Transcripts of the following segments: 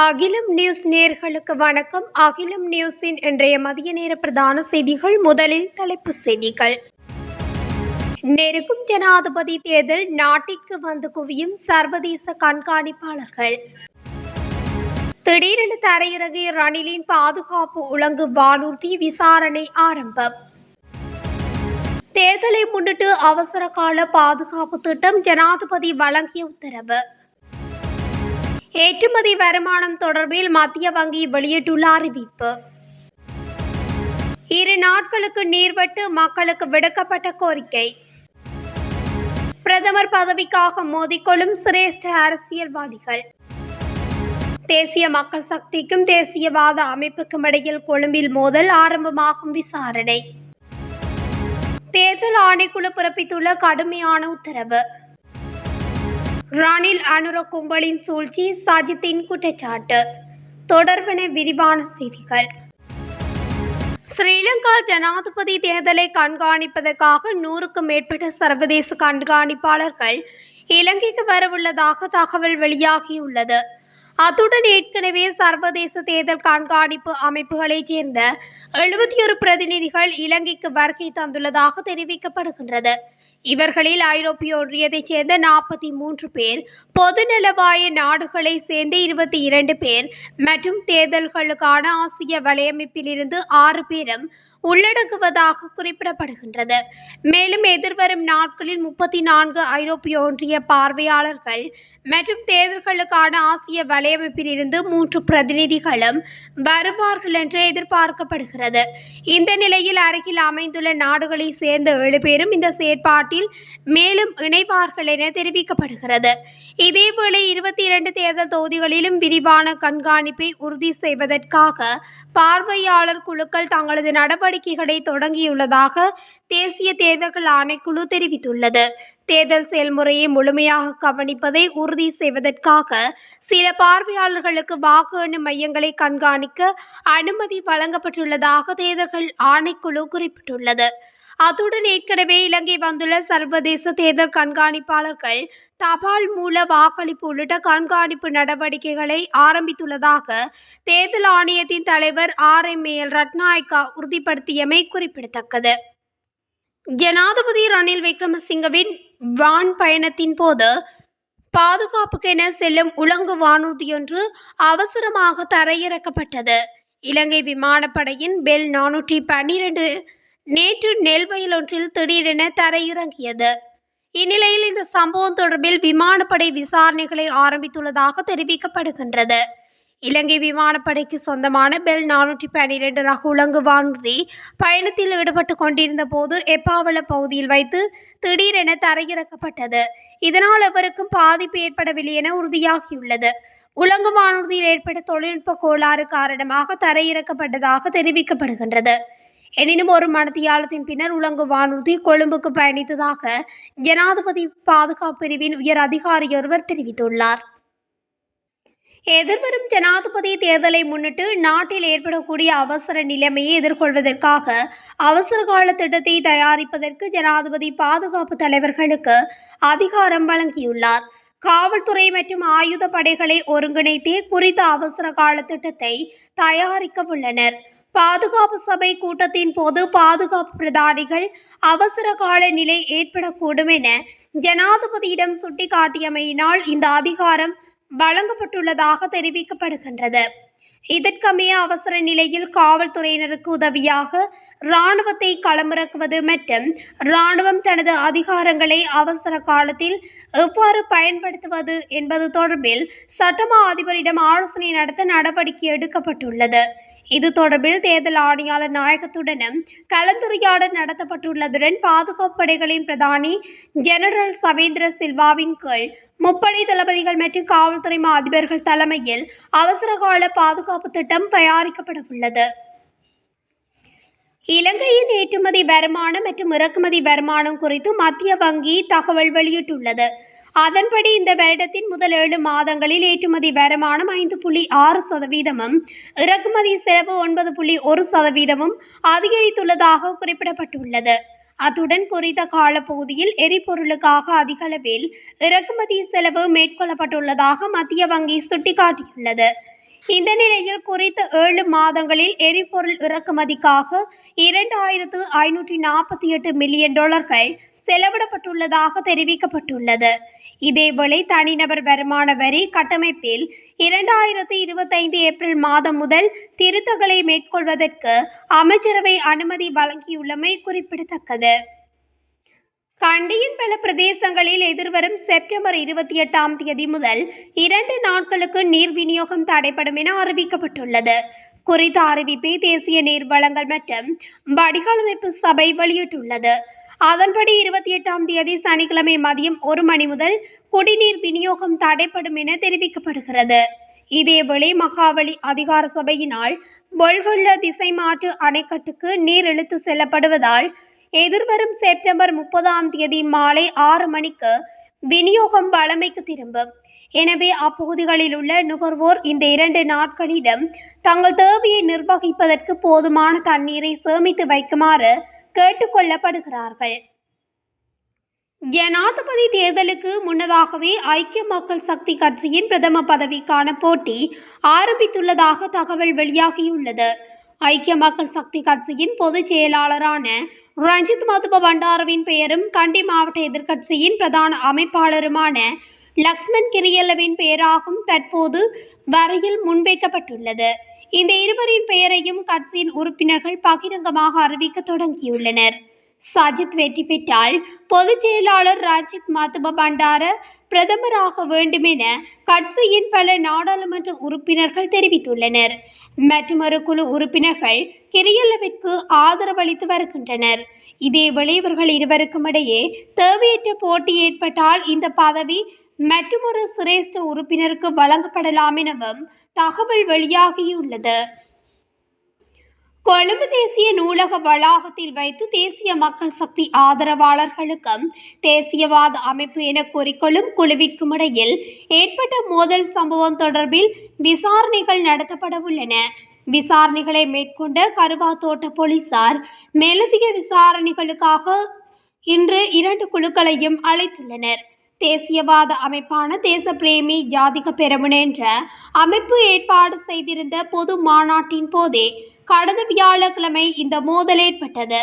அகிலம் நியூஸ் நேர்களுக்கு வணக்கம். அகிலம் நியூஸின் இன்றைய மதிய நேர பிரதான செய்திகள் முதலில் தலைப்புச் செய்திகள். நெருக்கும் ஜனாதிபதி தேர்தல் நாட்டிற்கு வந்து குவியும் சர்வதேச கண்காணிப்பாளர்கள். திடீரென தரையிறகு ரணிலின் பாதுகாப்பு உலங்கு வானூர்தி விசாரணை ஆரம்பம். தேர்தலை முன்னிட்டு அவசர கால பாதுகாப்பு திட்டம் ஜனாதிபதி வழங்கிய உத்தரவு. ஏற்றுமதி வருமானம் தொடர்பில் மத்திய வங்கி வெளியிட்டுள்ள அறிவிப்பு. இரு நாட்களுக்கு நீர்வட்டு மக்களுக்கு விடுக்கப்பட்ட கோரிக்கை. பிரதமர் பதவிக்காக மோதிக்கொள்ளும் சிரேஷ்ட அரசியல்வாதிகள். தேசிய மக்கள் சக்திக்கும் தேசியவாத அமைப்புக்கும் இடையில் கொழும்பில் மோதல் ஆரம்பமாகும் விசாரணை. தேர்தல் ஆணைக்குழு பிறப்பித்துள்ள கடுமையான உத்தரவு. ராணில் அனுர கும்பலின் சூழ்ச்சி சஜித்தின் குற்றச்சாட்டு. தொடர்பென விரிவான செய்திகள். ஸ்ரீலங்கா ஜனாதிபதி தேர்தலை கண்காணிப்பதற்காக நூறுக்கும் மேற்பட்ட சர்வதேச கண்காணிப்பாளர்கள் இலங்கைக்கு வரவுள்ளதாக தகவல் வெளியாகியுள்ளது. அத்துடன் ஏற்கனவே சர்வதேச தேர்தல் கண்காணிப்பு அமைப்புகளைச் சேர்ந்த எழுபத்தி ஒரு பிரதிநிதிகள் இலங்கைக்கு வருகை தந்துள்ளதாக தெரிவிக்கப்படுகின்றது. இவர்களில் ஐரோப்பிய ஒன்றியத்தைச் சேர்ந்த நாற்பத்தி மூன்று பேர் பொதுநலவாய நாடுகளை சேர்ந்த இருபத்தி இரண்டு பேர் மற்றும் தேர்தல்களுக்கான ஆசிய வலையமைப்பிலிருந்து ஆறு பேரும் உள்ளடங்குவதாக குறிப்பிடப்படுகின்றது. மேலும் எதிர்வரும் நாட்களில் முப்பத்தி நான்கு ஐரோப்பிய ஒன்றிய பார்வையாளர்கள் மற்றும் தேர்தல்களுக்கான ஆசிய வலையமைப்பிலிருந்து மூன்று பிரதிநிதிகளும் வருவார்கள் என்று எதிர்பார்க்கப்படுகிறது. இந்த நிலையில் அருகில் அமைந்துள்ள நாடுகளை சேர்ந்த ஏழு பேரும் இந்த செயற்பாட்டில் மேலும் இணைவார்கள் என தெரிவிக்கப்படுகிறது. இதேவேளை இருபத்தி இரண்டு தேர்தல் தொகுதிகளிலும் விரிவான கண்காணிப்பை உறுதி செய்வதற்காக பார்வையாளர் குழுக்கள் தங்களது நடவடிக்கைகளை தொடங்கியுள்ளதாக தேசிய தேர்தல்கள் ஆணைக்குழு தெரிவித்துள்ளது. தேர்தல் செயல்முறையை முழுமையாக கவனிப்பதை உறுதி செய்வதற்காக சில பார்வையாளர்களுக்கு வாக்கு எண்ணும் மையங்களை கண்காணிக்க அனுமதி வழங்கப்பட்டுள்ளதாக தேர்தல்கள் ஆணைக்குழு குறிப்பிட்டுள்ளது. அத்துடன் ஏற்கனவே இலங்கை வந்துள்ள சர்வதேச தேர்தல் கண்காணிப்பாளர்கள் தபால் மூல வாக்களிப்பு உள்ளிட்ட கண்காணிப்பு நடவடிக்கைகளை ஆரம்பித்துள்ளதாக தேர்தல் ஆணையத்தின் தலைவர் ஆர். எம். எல் ரத்நாயக்கா உறுதிப்படுத்தியமை குறிப்பிடத்தக்கது. ஜனாதிபதி ரணில் விக்ரமசிங்கவின் வான் பயணத்தின் போது பாதுகாப்புக்கென செல்லும் உலங்கு வானூர்தியொன்று அவசரமாக தரையிறக்கப்பட்டது. இலங்கை விமானப்படையின் பெல் நானூற்றி பன்னிரண்டு நேற்று நெல் வயலொன்றில் திடீரென தரையிறங்கியது. இந்நிலையில் இந்த சம்பவம் தொடர்பில் விமானப்படை விசாரணைகளை ஆரம்பித்துள்ளதாக தெரிவிக்கப்படுகின்றது. இலங்கை விமானப்படைக்கு சொந்தமான பெல் நானூற்றி பன்னிரெண்டு ரக உலங்கு வானூர்தி பயணத்தில் ஈடுபட்டு கொண்டிருந்த போது எப்பாவள பகுதியில் வைத்து திடீரென தரையிறக்கப்பட்டது. இதனால் அவருக்கும் பாதிப்பு ஏற்படவில்லை என உறுதியாகியுள்ளது. உலங்கு வானூர்தியில் ஏற்பட்ட தொழில்நுட்ப கோளாறு காரணமாக தரையிறக்கப்பட்டதாக தெரிவிக்கப்படுகின்றது. எனினும் ஒரு மனத்தியாலத்தின் பின்னர் உலங்கு வானூர்தி கொழும்புக்கு பயணித்ததாக ஜனாதிபதி பாதுகாப்பு பிரிவின் உயர் அதிகாரியொருவர் தெரிவித்துள்ளார். எதிர்வரும் ஜனாதிபதி தேர்தலை முன்னிட்டு நாட்டில் ஏற்படக்கூடிய அவசர நிலைமையை எதிர்கொள்வதற்காக அவசர கால திட்டத்தை தயாரிப்பதற்கு ஜனாதிபதி பாதுகாப்பு தலைவர்களுக்கு அதிகாரம் வழங்கியுள்ளார். காவல்துறை மற்றும் ஆயுத படைகளை ஒருங்கிணைத்தே குறித்த அவசர கால திட்டத்தை தயாரிக்க உள்ளனர். பாதுகாப்பு சபை கூட்டத்தின் போது பாதுகாப்பு பிரதானிகள் அவசர கால நிலை ஏற்படக்கூடும் என ஜனாதிபதியிடம் சுட்டிக்காட்டியமையினால் இந்த அதிகாரம் வழங்கப்பட்டுள்ளதாக தெரிவிக்கப்படுகின்றது. இதற்கமைய அவசர நிலையில் காவல்துறையினருக்கு உதவியாக இராணுவத்தை களமிறக்குவது மற்றும் இராணுவம் தனது அதிகாரங்களை அவசர காலத்தில் எவ்வாறு பயன்படுத்துவது என்பது தொடர்பில் சட்டமா அதிபரிடம் ஆலோசனை நடத்த நடவடிக்கை எடுக்கப்பட்டுள்ளது. இது தொடர்பில் தேர்தல் ஆணையாளர் நாயகத்துடனும் கலந்துரையாடல் நடத்தப்பட்டுள்ளதுடன் பாதுகாப்பு படைகளின் பிரதானி ஜெனரல் சவேந்திர சில்வாவின் கீழ் முப்படை தளபதிகள் மற்றும் காவல்துறை மா அதிபர்கள் தலைமையில் அவசரகால பாதுகாப்பு திட்டம் தயாரிக்கப்பட உள்ளது இலங்கையின் ஏற்றுமதி வருமானம் மற்றும் இறக்குமதி வருமானம் குறித்து மத்திய வங்கி தகவல் வெளியிட்டுள்ளது. அதன்படி இந்த வருடத்தின் முதல் ஏழு மாதங்களில் ஏற்றுமதி வருமானம் ஐந்து புள்ளி ஆறு சதவீதமும் இறக்குமதி செலவு ஒன்பது புள்ளி ஒரு சதவீதமும் அதிகரித்துள்ளதாக குறிப்பிடப்பட்டுள்ளது. அத்துடன் குறித்த காலப்பகுதியில் எரிபொருளுக்காக அதிகளவில் இறக்குமதி செலவு மேற்கொள்ளப்பட்டுள்ளதாக மத்திய வங்கி சுட்டிக்காட்டியுள்ளது. இந்த நிலையில் குறித்த ஏழு மாதங்களில் எரிபொருள் இறக்குமதிக்காக இரண்டாயிரத்து ஐநூற்றி நாற்பத்தி எட்டு மில்லியன் டாலர்கள் செலவிடப்பட்டுள்ளதாக தெரிவிக்கப்பட்டுள்ளது. இதேவேளை தனிநபர் வருமான வரி கட்டமைப்பில் இரண்டாயிரத்து இருபத்தைந்து ஏப்ரல் மாதம் முதல் திருத்தங்களை மேற்கொள்வதற்கு அமைச்சரவை அனுமதி வழங்கியுள்ளமை குறிப்பிடத்தக்கது. கண்டியின் பல பிரதேசங்களில் எதிர்வரும் செப்டம்பர் இருபத்தி எட்டாம் தேதி முதல் இரண்டு நாட்களுக்கு நீர் விநியோகம் தடைப்படும் என அறிவிக்கப்பட்டுள்ளது. குறித்த அறிவிப்பை தேசிய நீர் வளங்கள் மற்றும் வடிகாலமைப்பு சபை வெளியிட்டுள்ளது. அதன்படி இருபத்தி எட்டாம் தேதி சனிக்கிழமை மதியம் ஒரு மணி முதல் குடிநீர் விநியோகம் தடைப்படும் என தெரிவிக்கப்படுகிறது. இதேவேளை மகாவலி அதிகார சபையினால் பொல்கொள்ள திசை மாற்று அணைக்கட்டுக்கு நீர் இழுத்து செல்லப்படுவதால் எதிர்வரும் செப்டம்பர் முப்பதாம் தேதி மாலை ஆறு மணிக்கு விநியோகம் வழமைக்கு திரும்பும். எனவே அப்பகுதிகளில் உள்ள நுகர்வோர் இந்த இரண்டு நாட்களிலும் தங்கள் தேவையை நிர்வகிப்பதற்கு போதுமான தண்ணீரை சேமித்து வைக்குமாறு கேட்டுக்கொள்ளப்படுகிறார்கள். ஜனாதிபதி தேர்தலுக்கு முன்னதாகவே ஐக்கிய மக்கள் சக்தி கட்சியின் பிரதம பதவிக்கான போட்டி ஆரம்பித்துள்ளதாக தகவல் வெளியாகியுள்ளது. ஐக்கிய மக்கள் சக்தி கட்சியின் பொதுச் செயலாளரான ரஞ்சித் மதுப பண்டாரவின் பெயரும் கண்டி மாவட்ட எதிர்க்கட்சியின் பிரதான அமைப்பாளருமான லக்ஷ்மண் கிரியல்லவின் பெயராகும் தற்போது வரையில் முன்வைக்கப்பட்டுள்ளது. இந்த இருவரின் பெயரையும் கட்சியின் உறுப்பினர்கள் பகிரங்கமாக அறிவிக்க தொடங்கியுள்ளனர். சஜித் வெற்றி பெற்றால் பொதுச் செயலாளர் ராஜித் மாதுப பண்டார பிரதமராக வேண்டுமென கட்சியின் பல நாடாளுமன்ற உறுப்பினர்கள் தெரிவித்துள்ளனர். மற்றொரு குழு உறுப்பினர்கள் கிரியல்லவிற்கு ஆதரவளித்து வருகின்றனர். இதேவேளை இவர்கள் இருவருக்கும் இடையே தேவையற்ற போட்டி ஏற்பட்டால் இந்த பதவி மற்றொரு சிரேஷ்ட உறுப்பினருக்கு வழங்கப்படலாம் எனவும் தகவல் வெளியாகியுள்ளது. கொழும்பு தேசிய நூலக வளாகத்தில் வைத்து தேசிய மக்கள் சக்தி ஆதரவாளர்களுக்கும் தேசியவாத அமைப்பு என கூறிக்கொள்ளும் குழுவிற்கும் இடையில் ஏற்பட்ட மோதல் சம்பவம் தொடர்பில் விசாரணைகள் நடத்தப்பட உள்ளன. விசாரணைகளை மேற்கொண்ட கருவாத்தோட்ட போலீசார் மேலதிக விசாரணைகளுக்காக இன்று இரண்டு குழுக்களையும் அழைத்துள்ளனர். தேசியவாத அமைப்பான தேசப்பிரேமி ஜாதிக பெரமுன என்ற அமைப்பு ஏற்பாடு செய்திருந்த பொது மாநாட்டின் போதே கடந்த வியாழக்கிழமை இந்த மோதல் ஏற்பட்டது.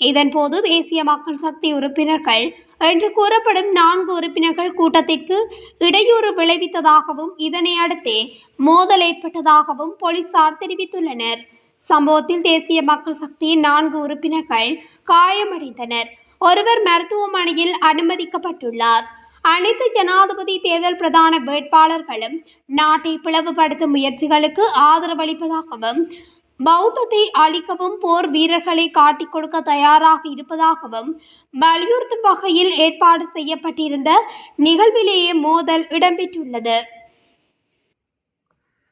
இதன்போது தேசிய மக்கள் சக்தி உறுப்பினர்கள் என்று கூறப்படும் நான்கு உறுப்பினர்கள் கூட்டத்திற்கு இடையூறு விளைவித்ததாகவும் இதனை அடுத்தே மோதல் ஏற்பட்டதாகவும் போலீசார் தெரிவித்துள்ளனர். சம்பவத்தில் தேசிய மக்கள் சக்தியின் நான்கு உறுப்பினர்கள் காயமடைந்தனர். ஒருவர் மருத்துவமனையில் அனுமதிக்கப்பட்டுள்ளார். அனைத்து ஜனாதிபதி தேர்தல் பிரதான வேட்பாளர்களும் நாட்டை பிளவுபடுத்தும் முயற்சிகளுக்கு ஆதரவளிப்பதாகவும் பௌத்தத்தை அழிக்கவும் போர் வீரர்களை காட்டிக் கொடுக்க தயாராக இருப்பதாகவும் வலியுறுத்தும் வகையில் ஏற்பாடு செய்யப்பட்டிருந்த நிகழ்விலேயே மோதல் இடம்பெற்றுள்ளது.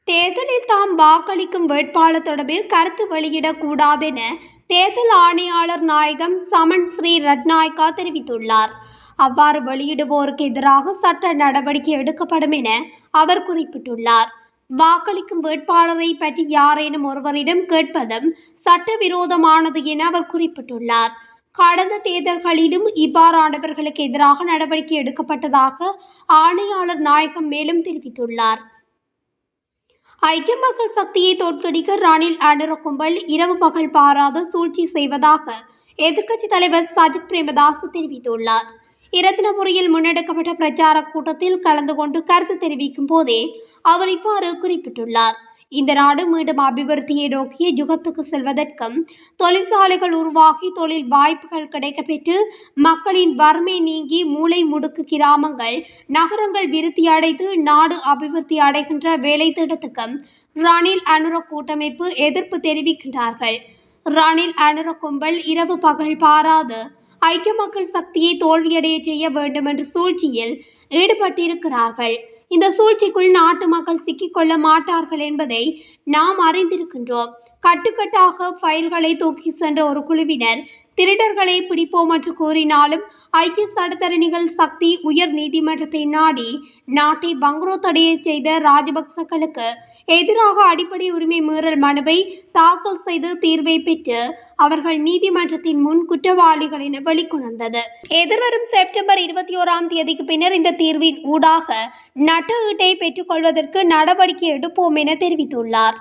தேர்தலில் தாம் வாக்களிக்கும் வேட்பாளர் தொடர்பில் கருத்து வெளியிடக்கூடாதென தேர்தல் ஆணையாளர் நாயகம் சமன் ஸ்ரீ ரட்நாயக்கா தெரிவித்துள்ளார். அவ்வாறு வெளியிடுவோருக்கு எதிராக சட்ட நடவடிக்கை எடுக்கப்படும் என அவர் குறிப்பிட்டுள்ளார். வாக்களிக்கும் வேட்பாளரை பற்றி யாரேனும் ஒருவரிடம் கேட்பதும் சட்டவிரோதமானது என அவர் குறிப்பிட்டுள்ளார். கடந்த தேர்தல்களிலும் இவ்வாறானவர்களுக்கு எதிராக நடவடிக்கை எடுக்கப்பட்டதாக ஆணையாளர் நாயகம் மேலும் தெரிவித்துள்ளார். ஐக்கிய மக்கள் சக்தியை தோற்கடிக்க ரணில் அனுர கும்பல் இரவு பகல் பாராத சூழ்ச்சி செய்வதாக எதிர்க்கட்சித் தலைவர் சஜித் பிரேமதாஸ் தெரிவித்துள்ளார். இரத்தினபுரியில் முன்னெடுக்கப்பட்ட பிரச்சார கூட்டத்தில் கலந்து கொண்டு கருத்து தெரிவிக்கும் போதே அவர் இவ்வாறு குறிப்பிட்டுள்ளார். இந்த நாடு மீண்டும் அபிவிருத்தியை நோக்கிய யுகத்துக்கு செல்வதற்கும் தொழிற்சாலைகள் உருவாகி தொழில் வாய்ப்புகள் கிடைக்கப்பெற்று மக்களின் வறுமை நீங்கி மூளை முடுக்கு கிராமங்கள் நகரங்கள் விருத்தி அடைத்து நாடு அபிவிருத்தி அடைகின்ற வேலை திட்டத்துக்கும் ரணில் அனுர கூட்டமைப்பு எதிர்ப்பு தெரிவிக்கின்றார்கள். ரணில் அனுர கும்பல் இரவு பகல் பாராது ஐக்கிய மக்கள் சக்தியை தோல்வியடைய செய்ய வேண்டும் என்ற சூழ்ச்சியில் ஈடுபட்டிருக்கிறார்கள். இந்த சூழ்ச்சிக்குள் நாட்டு மக்கள் சிக்கிக்கொள்ள மாட்டார்கள் என்பதை நாம் அறிந்திருக்கின்றோம். கட்டுக்கட்டாக ஃபைல்களை தூக்கி சென்ற ஒரு குழுவினர் திருடர்களை பிடிப்போம் என்று கூறினாலும் ஐக்கிய சடுத்தரணிகள் சக்தி உயர் நீதிமன்றத்தை நாடி நாட்டை பங்குரோத்தடைய செய்த ராஜபக்சக்களுக்கு எதிராக அடிப்படை உரிமை மீறல் மனுவை தாக்கல் செய்து தீர்வை பெற்று அவர்கள் நீதிமன்றத்தின் முன் குற்றவாளிகள் என வெளிக்கொணர்ந்தது எதிர்வரும் செப்டம்பர் இருபத்தி ஓராம் தேதிக்கு பின்னர் இந்த தீர்வின் ஊடாக நட்டு ஈட்டை பெற்றுக்கொள்வதற்கு நடவடிக்கை எடுப்போம் என தெரிவித்துள்ளார்.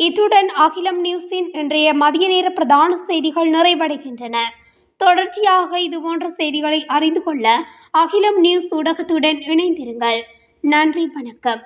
இத்துடன் அகிலம் நியூஸின் இன்றைய மதிய நேர பிரதான செய்திகள் நிறைவடைகின்றன. தொடர்ச்சியாக இதுபோன்ற செய்திகளை அறிந்து கொள்ள அகிலம் நியூஸ் ஊடகத்துடன் இணைந்திருங்கள். நன்றி வணக்கம்.